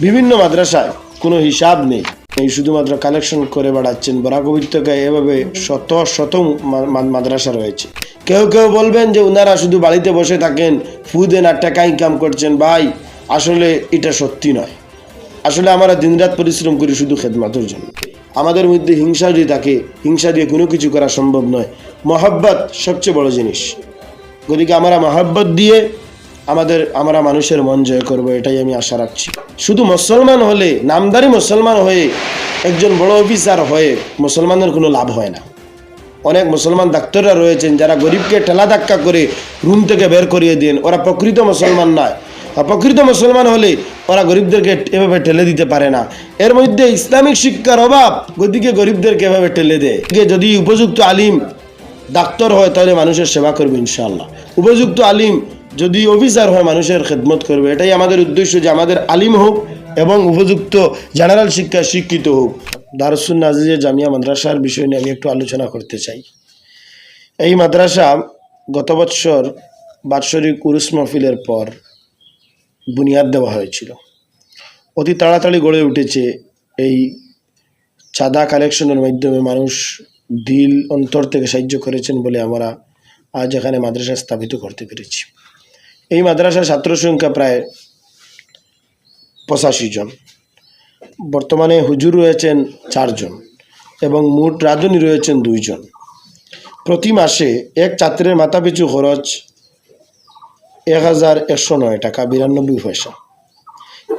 বিভিন্ন মাদ্রাসায় কোনো হিসাব নেই। এই শুধুমাত্র কালেকশন করে বেড়াচ্ছেন। বরাক উপত্যকায় এভাবে শত শত মাদ্রাসা রয়েছে। কেউ কেউ বলবেন যে ওনারা শুধু বাড়িতে বসে থাকেন ফু দেন আর টাকা ইনকাম করছেন। ভাই, আসলে এটা সত্যি নয়। আসলে আমরা দিনরাত পরিশ্রম করি শুধু খেদমাতের জন্য। আমাদের মধ্যে হিংসা যদি থাকে, হিংসা দিয়ে কোনো কিছু করা সম্ভব নয়। মহাব্বত সবচেয়ে বড় জিনিস। গতিকে আমরা মহাব্বত দিয়ে আমাদের, আমরা মানুষের মন জয় করব, এটাই আমি আশা রাখছি। শুধু মুসলমান হলে, নামদারি মুসলমান হয়ে, একজন বড় অফিসার হয়ে মুসলমানের কোনো লাভ হয় না। অনেক মুসলমান ডাক্তাররা রয়েছেন, যারা গরিবকে ঠেলা ধাক্কা করে রুম থেকে বের করিয়ে দেন। ওরা প্রকৃত মুসলমান নয়। প্রকৃত মুসলমান হলে ওরা গরিবদেরকে এভাবে ঠেলে দিতে পারে না। এর মধ্যে ইসলামিক শিক্ষার অভাব গতিকে গরিবদেরকে এভাবে ঠেলে দেয়। যদি উপযুক্ত আলিম ডাক্তার হয়, তাহলে মানুষের সেবা করবে ইনশাআল্লাহ। উপযুক্ত আলিম যদি অফিসার হয়, মানুষের খেদমত করবে। এটাই আমাদের উদ্দেশ্য যে আমাদের আলিম হোক এবং উপযুক্ত জেনারেল শিক্ষা শিক্ষিত হোক। দারসুন নাজিজে জামিয়া মাদ্রাসার বিষয় নিয়ে আমি একটু আলোচনা করতে চাই। এই মাদ্রাসা গত বৎসর বাৎসরিক উরুস মাহফিলের পর বুনিয়াদ দেওয়া হয়েছিল। অতি তাড়াতাড়ি গড়ে উঠেছে এই চাঁদা কালেকশনের মাধ্যমে মানুষ দিল অন্তর থেকে সাহায্য করেছেন বলে আমরা আজ এখানে মাদ্রাসা স্থাপিত করতে পেরেছি। এই মাদ্রাসার ছাত্র সংখ্যা প্রায় পঁচাশি জন। বর্তমানে হুজুর রয়েছেন চারজন এবং মোট রাঁধুনি রয়েছেন দুইজন প্রতি মাসে এক ছাত্রের মাথাপিছু খরচ এক হাজার একশো নয় টাকা, বিরানব্বই পয়সা।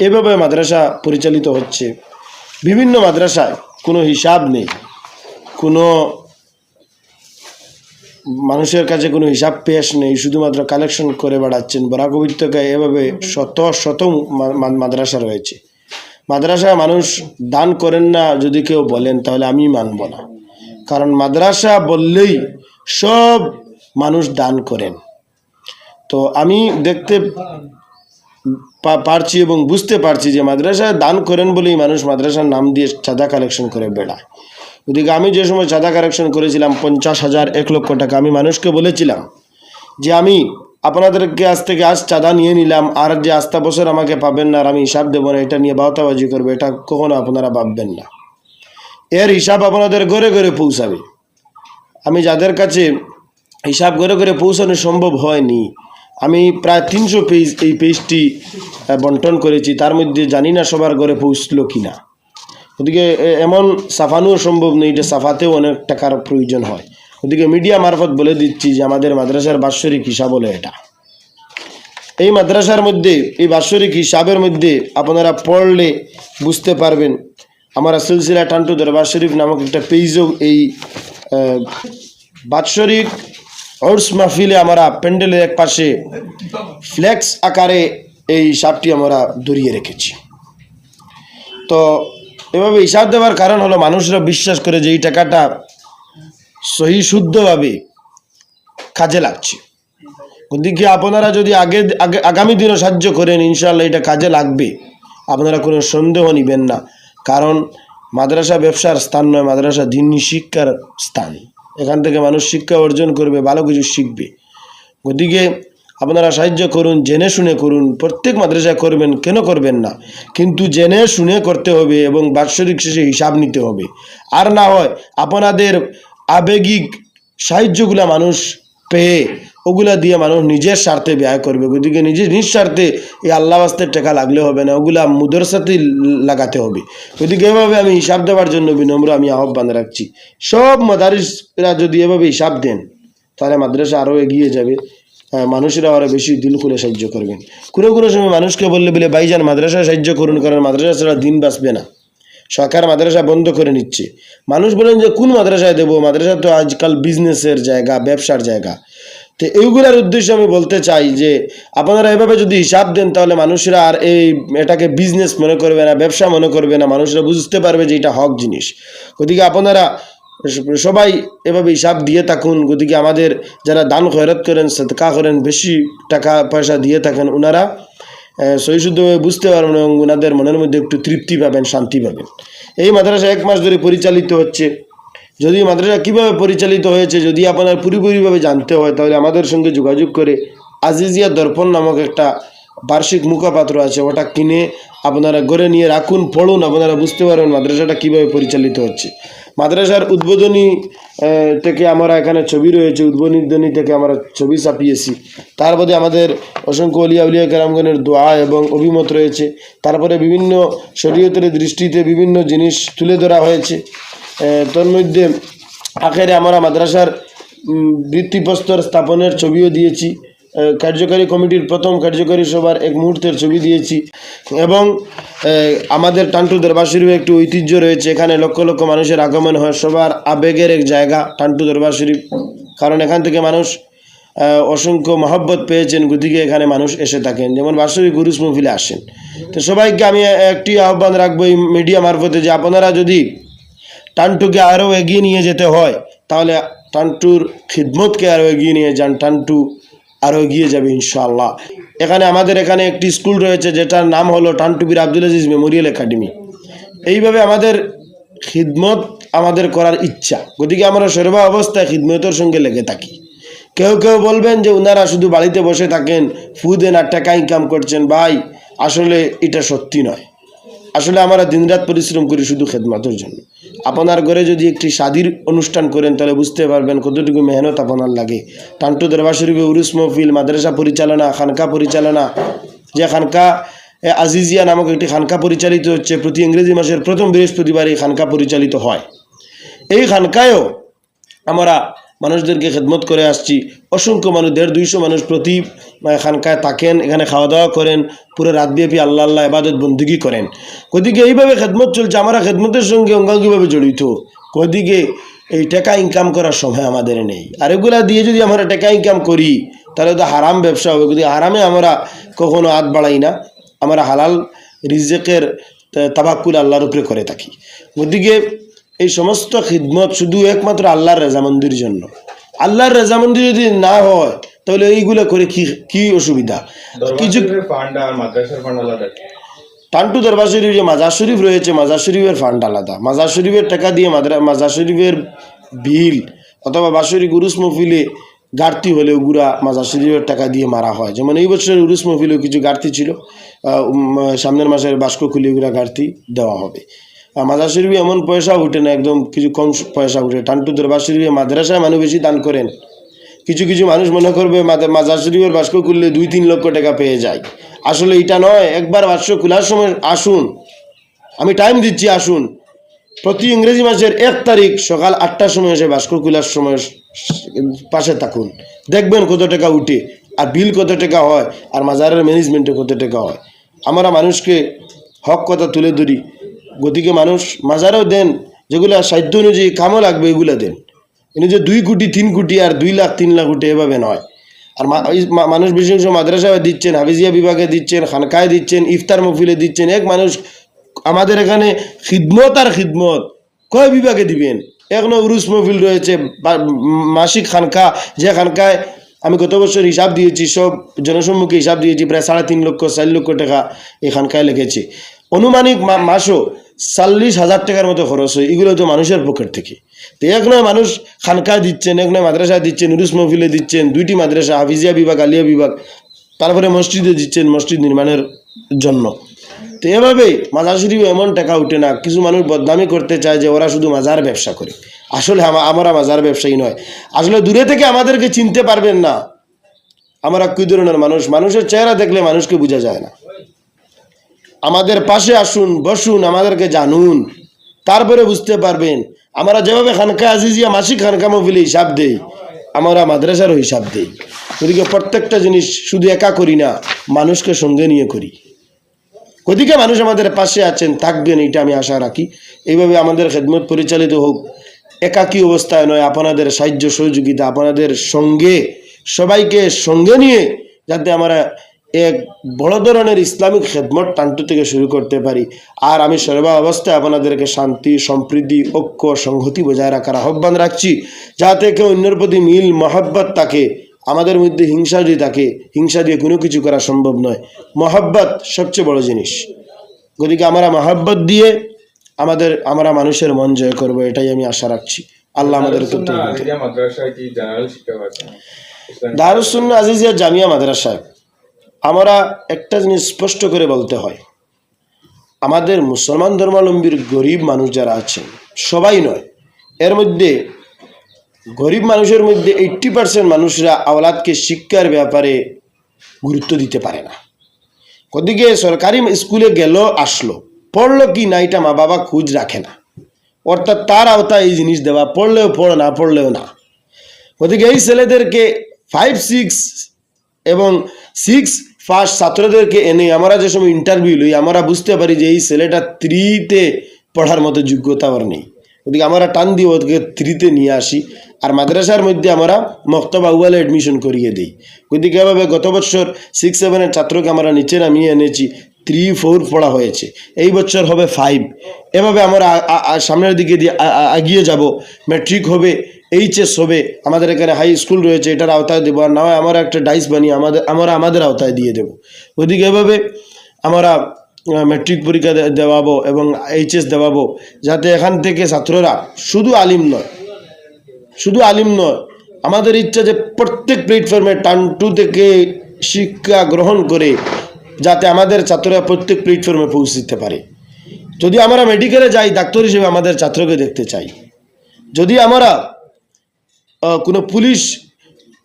এভাবে মাদ্রাসা পরিচালিত হচ্ছে। বিভিন্ন মাদ্রাসায় কোনো হিসাব নেই। কোনো মানুষের কাছে কোনো হিসাব পেশ নেই, শুধুমাত্র কালেকশন করে বেড়াচ্ছেন। বরাক উপত্যকায় এভাবে শত শত মাদ্রাসা রয়েছে। মাদ্রাসা মানুষ দান করেন না যদি কেউ বলেন, তাহলে আমি মানব না। কারণ মাদ্রাসা বললেই সব মানুষ দান করেন। তো আমি দেখতে পারছি এবং বুঝতে পারছি যে মাদ্রাসায় দান করেন বলেই মানুষ মাদ্রাসার নাম দিয়ে চাঁদা কালেকশন করে বেড়ায়। ওদিকে আমি যে সময় চাঁদা কারেকশন করেছিলাম, পঞ্চাশ হাজার এক লক্ষ টাকা আমি মানুষকে বলেছিলাম যে আমি আপনাদেরকে আজ থেকে আজ চাঁদা নিয়ে নিলাম, আর যে আস্থা বছর আমাকে পাবেন না, আর আমি হিসাব দেবো না, এটা নিয়ে বাহতাবাজি করব, এটা কখনো আপনারা ভাববেন না। এর হিসাব আপনাদের ঘরে ঘরে পৌঁছাবে। আমি যাদের কাছে হিসাব ঘরে ঘরে পৌঁছানো সম্ভব হয়নি, আমি প্রায় তিনশো পেজ এই পেজটি বন্টন করেছি, তার মধ্যে জানি না সবার ঘরে পৌঁছলো কি না ওদিকে এমন সাফানোও সম্ভব নেই যে সাফাতেও অনেক টাকার প্রয়োজন হয়। ওদিকে মিডিয়া মারফত বলে দিচ্ছি যে আমাদের মাদ্রাসার বাৎসরিক হিসাব হলো এটা। এই মাদ্রাসার মধ্যে, এই বাৎসরিক হিসাবের মধ্যে আপনারা পড়লে বুঝতে পারবেন, আমরা সিলসিলা টান্টু দরবার শরীফ নামক একটা পেজও এই বাৎসরিক অর্স মাহফিলে আমরা প্যান্ডেলের এক পাশে ফ্লেক্স আকারে এই হিসাবটি আমরা দরিয়ে রেখেছি। তো এভাবে হিসাব দেওয়ার কারণ হলো মানুষরা বিশ্বাস করে যে এই টাকাটা সহি, শুদ্ধভাবে কাজে লাগছে। ওদিকে আপনারা যদি আগে আগে, আগামী দিনও সাহায্য করেন ইনশাল্লাহ এটা কাজে লাগবে। আপনারা কোনো সন্দেহ নেবেন না। কারণ মাদ্রাসা ব্যবসার স্থান নয়, মাদ্রাসা দিনী শিক্ষার স্থান। এখান থেকে মানুষ শিক্ষা অর্জন করবে, ভালো কিছু শিখবে। গতিকে আপনারা সাহায্য করুন, জেনে শুনে করুন, প্রত্যেক মাদ্রাসায় করবেন, কেন করবেন না? কিন্তু জেনে শুনে করতে হবে এবং বাৎসরিক শেষে হিসাব নিতে হবে। আর না হয় আপনাদের আবেগিক সাহায্যগুলা মানুষ পেয়ে ওগুলা দিয়ে মানুষ নিজের স্বার্থে ব্যয় করবে। গতিকে নিজের নিঃস্বার্থে এই আল্লাহ বাস্তের টাকা লাগলে হবে না, ওগুলা মুদর সাথে লাগাতে হবে। গতিকে এভাবে আমি হিসাব দেওয়ার জন্য বিনম্র আমি আহ্বান রাখছি। সব মাদারিসরা যদি এভাবে হিসাব দেন, তাহলে মাদ্রাসা আরও এগিয়ে যাবে। মানুষেরা আরও বেশি দিল খুলে সাহায্য করবেন কোনো কোনো সময় মানুষকে বললে বলে ভাইজান মাদ্রাসা সাহায্য করুন, কারণ মাদ্রাসা ছাড়া দিন বাঁচবে না। সরকার মাদ্রাসা বন্ধ করে নিচ্ছে। মানুষ বলেন যে, কোন মাদ্রাসায় দেবো? মাদ্রাসা তো আজকাল বিজনেসের জায়গা, ব্যবসার জায়গা। তো এইগুলোর উদ্দেশ্যে আমি বলতে চাই যে, আপনারা এভাবে যদি হিসাব দেন, তাহলে মানুষরা আর এই এটাকে বিজনেস মনে করবে না, ব্যবসা মনে করবে না। মানুষরা বুঝতে পারবে যে এটা হক জিনিস। গতিকে আপনারা সবাই এভাবে হিসাব দিয়ে থাকুন গতিকে আমাদের যারা দান খয়রত করেন, সদকা করেন, বেশি টাকা পয়সা দিয়ে থাকেন ওনারা সহিশুদ্ধভাবে বুঝতে পারবেন এবং ওনাদের মনের মধ্যে একটু তৃপ্তি পাবেন, শান্তি পাবেন। এই মাদ্রাসা এক মাস ধরে পরিচালিত হচ্ছে। যদি মাদ্রাসা কীভাবে পরিচালিত হয়েছে, যদি আপনার পুরোপুরিভাবে জানতে হয়, তাহলে আমাদের সঙ্গে যোগাযোগ করে আজিজিয়া দর্পণ নামক একটা বার্ষিক মুখপাত্র আছে, ওটা কিনে আপনারা ঘরে নিয়ে রাখুন, পড়ুন, আপনারা বুঝতে পারবেন মাদ্রাসাটা কীভাবে পরিচালিত হচ্ছে। মাদ্রাসার উদ্বোধনী থেকে আমরা এখানে ছবি রয়েছে উদ্বোধনী থেকে আমরা ছবি ছাপিয়েছি। তার মধ্যে আমাদের অসংখ্য অলিয়া উলিয়া কেরামগণের দোয়া এবং অভিমত রয়েছে। তারপরে বিভিন্ন শরীয়তের দৃষ্টিতে বিভিন্ন জিনিস তুলে ধরা হয়েছে। আহ, তোর মধ্যে আখেরে আমরা মাদ্রাসার ভিত্তিপ্রস্তর স্থাপনের ছবিও দিয়েছি। কার্যকারী কমিটির প্রথম কার্যকারী সভার এক মুহূর্তের ছবি দিয়েছি। এবং আমাদের টান্টু দরবার শরীফে একটু ঐতিহ্য রয়েছে। এখানে লক্ষ লক্ষ মানুষের আগমন হয়। সবার আবেগের এক জায়গা টান্টু দরবার কারণ এখান থেকে মানুষ অসংখ্য মহব্বত পেয়েছেন। গতিকে এখানে মানুষ এসে থাকেন। যেমন বাৎসরিক গুরুস মহফিলে আসেন। তো সবাইকে আমি একটি আহ্বান রাখব এই মিডিয়া মারফতে যে আপনারা যদি টান্টুকে আরও এগিয়ে নিয়ে যেতে হয়, তাহলে টান্টুর খিদমতকে আরও এগিয়ে নিয়ে যান। টান্টু আরও এগিয়ে যাবে ইনশাআল্লাহ। এখানে আমাদের এখানে একটি স্কুল রয়েছে, যেটার নাম হলো টান্টুবির আব্দুল আজিজ মেমোরিয়াল একাডেমি। এইভাবে আমাদের খিদমত আমাদের করার ইচ্ছা। গতিকে আমরা সর্বা অবস্থায় খিদমতের সঙ্গে লেগে থাকি। কেউ কেউ বলবেন যে ওনারা শুধু বাড়িতে বসে থাকেন, ফু দেন আর টাকা ইনকাম করছেন। ভাই, আসলে এটা সত্যি নয়। আসলে আমরা দিনরাত পরিশ্রম করি শুধু খেদমাতের জন্য। আপনার ঘরে যদি একটি স্বাধীর অনুষ্ঠান করেন, তাহলে বুঝতে পারবেন কতটুকু মেহনত আপনার লাগে। টান্টু দরবার শরীফে উরুস মহফিল, মাদ্রাসা পরিচালনা, খানকা পরিচালনা, যে খানকা আজিজিয়া নামক একটি খানকা পরিচালিত হচ্ছে, প্রতি ইংরেজি মাসের প্রথম বৃহস্পতিবার এই খানকা পরিচালিত হয়। এই খানকায়ও আমরা মানুষদেরকে খেদমত করে আসছি। অসংখ্য মানুষ, দেড় দুইশো মানুষ প্রতি খানকায় থাকেন, এখানে খাওয়া দাওয়া করেন, পুরো রাতব্যাপী আল্লাহ আল্লাহ এবাদত বন্দিগি করেন। কদিকে এইভাবে খেদমত চলছে, আমরা খেদমতের সঙ্গে অঙ্গাঙ্গিভাবে জড়িত। কদিকে এই টাকা ইনকাম করার সময় আমাদের নেই। আর এগুলা দিয়ে যদি আমরা টাকা ইনকাম করি, তাহলে তো হারাম ব্যবসা হবে। যদি হারামে আমরা কখনো হাত বাড়াই না, আমরা হালাল রিজেকের তাবাক্কুল আল্লাহর উপরে করে থাকি। গতিকে এই সমস্ত খিদমত শুধু একমাত্র আল্লাহর রেজামন্দির জন্য। আল্লাহর রেজামন্দি যদি না হয় তাহলে এইগুলো করে কি কি অসুবিধা? কিছু টান্টু দরবার শরীফ যে মাজার শরীফ রয়েছে মাজার শরীফের ফান্ড আলাদা। মাজার শরীফের টাকা দিয়ে মাজার শরীফের বিল অথবা বাসরি গুরুস মফিলে ঘাটতি হলে ওগুলা মাজার শরীফের টাকা দিয়ে মারা হয়। যেমন এই বছরের উরুস মফিলেও কিছু ঘাটতি ছিল। সামনের মাসের বাস্ক খুলে ওগুলা ঘাটতি দেওয়া হবে। মাজার এমন পয়সা উঠে না, একদম কিছু কম পয়সা উঠে। টান্টু দরবার শরীফে মাদ্রাসায় মানুষ বেশি দান করেন। কিছু কিছু মানুষ মনে করবে মাজার শরীফের বাস্ক খুললে দুই তিন লক্ষ টাকা পেয়ে যায়। আসলে এটা নয়, একবার বাস্ক খোলার সময় আসুন। আমি টাইম দিচ্ছি, আসুন। প্রতি ইংরেজি মাসের এক তারিখ সকাল আটটার সময় এসে বাস্ক খোলার সময় পাশে থাকুন। দেখবেন কত টাকা উঠে আর বিল কত টাকা হয় আর মাজারের ম্যানেজমেন্টে কত টাকা হয়। আমরা মানুষকে হক কথা তুলে ধরি। গতিকে মানুষ মাজারেও দেন, যেগুলো সাধ্য অনুযায়ী কামও লাগবে, এগুলো দেন। কিন্তু যে দুই কোটি, তিন কোটি আর দুই লাখ, তিন লাখ কোটি এভাবে নয়। আর মানুষ বেশি অংশ মাদ্রাসায় দিচ্ছেন, হাফিজিয়া বিভাগে দিচ্ছেন, খানকায় দিচ্ছেন, ইফতার মফিলে দিচ্ছেন। এক মানুষ আমাদের এখানে খিদমত আর খিদমত কয় বিভাগে দিবেন? এখনও উরুস মফিল রয়েছে মাসিক খানকা। যে খানকায় আমি গত বছর হিসাব দিয়েছি, সব জনসম্মুখে হিসাব দিয়েছি, প্রায় সাড়ে তিন লক্ষ, চার লক্ষ টাকা এই খানকায় লেগেছে অনুমানিক মাসও চল্লিশ হাজার টাকার মতো খরচ হয়। এগুলো তো মানুষের পকেট থেকে। তো এক নয় মানুষ খানকায় দিচ্ছেন, এক নয় মাদ্রাসায় দিচ্ছেন, উরুস মহফিলে দিচ্ছেন, দুইটি মাদ্রাসা, হাফিজিয়া বিভাগ, আলিয়া বিভাগ, তারপরে মসজিদে দিচ্ছেন মসজিদ নির্মাণের জন্য। তো এভাবেই মাজার শরীফ এমন টাকা উঠে না, কিছু মানুষ বদনামি করতে চায় যে ওরা শুধু মাজার ব্যবসা করে। আসলে আমা- আমরা মাজার ব্যবসায়ী নয়। আসলে দূরে থেকে আমাদেরকে চিনতে পারবেন না। আমরা কী ধরনের মানুষ? মানুষের চেহারা দেখলে মানুষকে বোঝা যায় না। আমাদের পাশে আসুন, বসুন, আমাদেরকে জানুন। তারপরে বুঝতে পারবেন, আমরা যেভাবে খানকা আজিজিয়া মাসিক খানকা মফিলে হিসাব দেই, আমরা মাদ্রাসারও হিসাব দেই। গতিকে প্রত্যেকটা জিনিস শুধু একা করি না, মানুষকে সঙ্গে নিয়ে করি। ওদিকে মানুষ আমাদের পাশে আছেন, থাকবেন এটা আমি আশা রাখি। এইভাবে আমাদের খেদমত পরিচালিত হোক। একাকী অবস্থায় নয়, আপনাদের সাহায্য সহযোগিতা, আপনাদের সঙ্গে, সবাইকে সঙ্গে নিয়ে যাতে আমরা এক বড় ধরনের ইসলামিক খেদমত টান্টু থেকে শুরু করতে পারি। আর আমি সর্বা অবস্থায় আপনাদেরকে শান্তি সম্প্রীতি ঐক্য সংহতি বজায় রাখার আহ্বান রাখছি যাতে কেউ অন্যের প্রতি মিল মহাব্বত থাকে আমাদের মধ্যে হিংসা যদি থাকে হিংসা দিয়ে কোনো কিছু করা সম্ভব নয়। মহাব্বত সবচেয়ে বড় জিনিস। গতিকে আমরা মহাব্বত দিয়ে আমাদের আমরা মানুষের মন জয় করব এটাই আমি আশা রাখছি। আল্লাহ আমাদের দারুসুন্না আজিজিয়া জামিয়া মাদ্রাসায়। আমরা একটা জিনিস স্পষ্ট করে বলতে হয়। আমাদের মুসলমান ধর্মাবলম্বীর গরিব মানুষ যারা আছেন, সবাই নয়, এর মধ্যে গরিব মানুষের মধ্যে এইট্টি পার্সেন্ট মানুষরা আওলাদকে শিক্ষার ব্যাপারে গুরুত্ব দিতে পারে না। ওদিকে সরকারি স্কুলে গেল, আসলো, পড়ল কি না এটা মা বাবা খুঁজ রাখে না। অর্থাৎ তার আওতায় এই জিনিস দেওয়া, পড়লেও পড়, না পড়লেও না। ওদিকে এই ছেলেদেরকে ফাইভ সিক্স এবং সিক্স ফার্স্ট ছাত্রদেরকে এনে আমরা যে সময় ইন্টারভিউ লই, আমরা বুঝতে পারি যে এই ছেলেটা থ্রিতে পড়ার মতো যোগ্যতা আর নেই। ওদিকে আমরা টান দিয়ে ওদেরকে থ্রিতে নিয়ে আসি আর মাদ্রাসার মধ্যে আমরা মক্তবা উয়ালে অ্যাডমিশন করিয়ে দিই। ওদিকে এভাবে গত বছর সিক্স সেভেনের ছাত্রকে আমরা নিচে নামিয়ে এনেছি। থ্রি ফোর পড়া হয়েছে। এই বছর হবে ফাইভ এভাবে আমরা সামনের দিকে দিয়ে এগিয়ে যাব। ম্যাট্রিক হবে এইচএস হবে। আমাদের এখানে হাই স্কুল রয়েছে, এটার আওতায় দেবো। আর না হয় আমরা একটা ডাইস বানিয়ে আমাদের, আমরা আমাদের আওতায় দিয়ে দেবো। ওইদিকে এভাবে আমরা ম্যাট্রিক পরীক্ষা দেওয়াবো এবং এইচএস দেওয়াবো, যাতে এখান থেকে ছাত্ররা শুধু আলিম নয়, শুধু আলিম নয়, আমাদের ইচ্ছা যে প্রত্যেক প্ল্যাটফর্মে টান টু থেকে শিক্ষা গ্রহণ করে যাতে আমাদের ছাত্ররা প্রত্যেক প্ল্যাটফর্মে পৌঁছতে পারে। যদি আমরা মেডিকেলে যাই, ডাক্তার হিসেবে আমাদের ছাত্রকে দেখতে চাই। যদি আমরা কোনো পুলিশ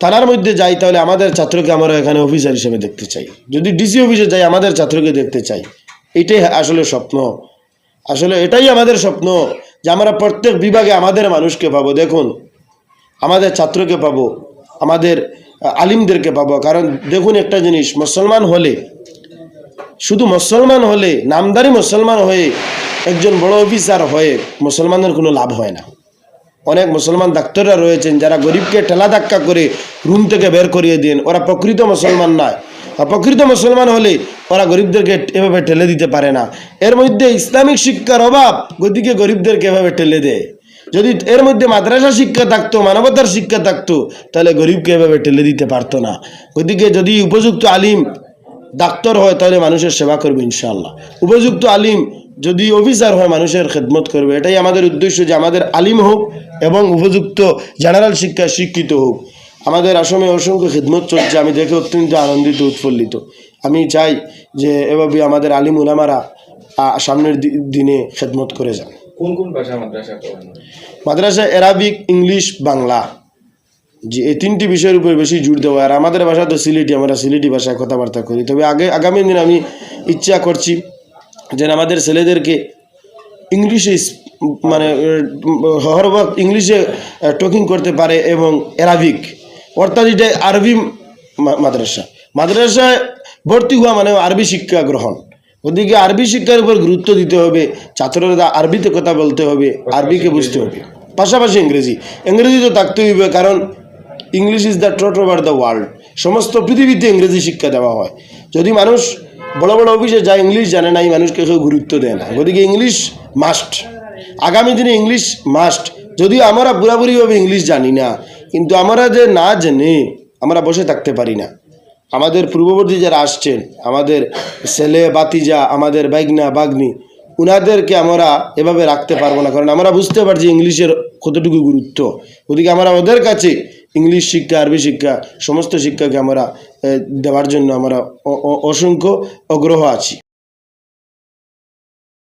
থানার মধ্যে যাই, তাহলে আমাদের ছাত্রকে আমরা এখানে অফিসার হিসেবে দেখতে চাই। যদি ডিসি অফিসে যাই, আমাদের ছাত্রকে দেখতে চাই। এটাই আসলে স্বপ্ন। আসলে এটাই আমাদের স্বপ্ন যে আমরা প্রত্যেক বিভাগে আমাদের মানুষকে পাবো। দেখুন, আমাদের ছাত্রকে পাবো, আমাদের আলিমদেরকে পাবো। কারণ দেখুন একটা জিনিস, মুসলমান হলে শুধু মুসলমান হলে, নামদারি মুসলমান হয়ে একজন বড় অফিসার হয়ে মুসলমানের কোনো লাভ হয় না। অনেক মুসলমান ডাক্তাররা রয়েছেন যারা গরিবকে ঠেলা ধাক্কা করে রুম থেকে বের করিয়ে দেন। ওরা প্রকৃত মুসলমান নয়। প্রকৃত মুসলমান হলে ওরা গরিবদেরকে এভাবে ঠেলে দিতে পারে না। এর মধ্যে ইসলামিক শিক্ষার অভাব গতিকে গরিবদেরকে এভাবে ঠেলে দেয়। যদি এর মধ্যে মাদ্রাসা শিক্ষা থাকতো, মানবতার শিক্ষা থাকতো, তাহলে গরিবকে এভাবে ঠেলে দিতে পারতো না। গতিকে যদি উপযুক্ত আলিম ডাক্তার হয় তাহলে মানুষের সেবা করবে ইনশাআল্লাহ। উপযুক্ত আলিম যদি অফিসার হয় মানুষের খেদমত করবে। এটাই আমাদের উদ্দেশ্য যে আমাদের আলিম হোক এবং উপযুক্ত জেনারেল শিক্ষা শিক্ষিত হোক। আমাদের আসামে অসংখ্য খেদমত চলছে আমি দেখে অত্যন্ত আনন্দিত উৎফুল্লিত। আমি চাই যে এভাবে আমাদের আলিম উলামারা সামনের দিনে খেদমত করে যান। কোন কোন ভাষা মাদ্রাসা মাদ্রাসা অ্যারাবিক ইংলিশ বাংলা। যে এই তিনটি বিষয়ের উপর বেশি জোর দেওয়া, আর আমাদের ভাষা তো সিলেটি, আমরা সিলেটি ভাষায় কথাবার্তা করি। তবে আগে, আগামী দিন আমি ইচ্ছা করছি যেন আমাদের ছেলেদেরকে ইংলিশে মানে হরবাক ইংলিশে টকিং করতে পারে এবং অ্যারাবিক অর্থাৎ এটা আরবি মাদ্রাসা। মাদ্রাসায় ভর্তি হওয়া মানে আরবি শিক্ষা গ্রহণ। ওদিকে আরবি শিক্ষার উপর গুরুত্ব দিতে হবে, ছাত্ররা আরবিতে কথা বলতে হবে, আরবিকে বুঝতে হবে। পাশাপাশি ইংরেজি। ইংরেজি তো থাকতেই হবে, কারণ English is the trot over the world. সমস্ত পৃথিবীতে ইংরেজি শিক্ষা দেওয়া হয়। যদি মানুষ বড় বড় অফিসে যায়, ইংলিশ জানে না, এই মানুষকে কেউ গুরুত্ব দেয় না। গতিকে ইংলিশ মাস্ট আগামী দিনে ইংলিশ মাস্ট যদিও আমরা পুরাপুরিভাবে ইংলিশ জানি না, কিন্তু আমরা যে না জেনে আমরা বসে থাকতে পারি না। আমাদের পূর্ববর্তী যারা আসছেন, আমাদের ছেলে বাতিজা আমাদের বাইগনা বাগনি উনাদেরকে আমরা এভাবে রাখতে পারব না। কারণ আমরা বুঝতে পারছি ইংলিশের কতটুকু গুরুত্ব। ওদিকে আমরা ওদের কাছে ইংলিশ শিক্ষা, আরবি শিক্ষা, সমস্ত শিক্ষাকে আমরা দেওয়ার জন্য আমরা অসংখ্য আগ্রহ আছি।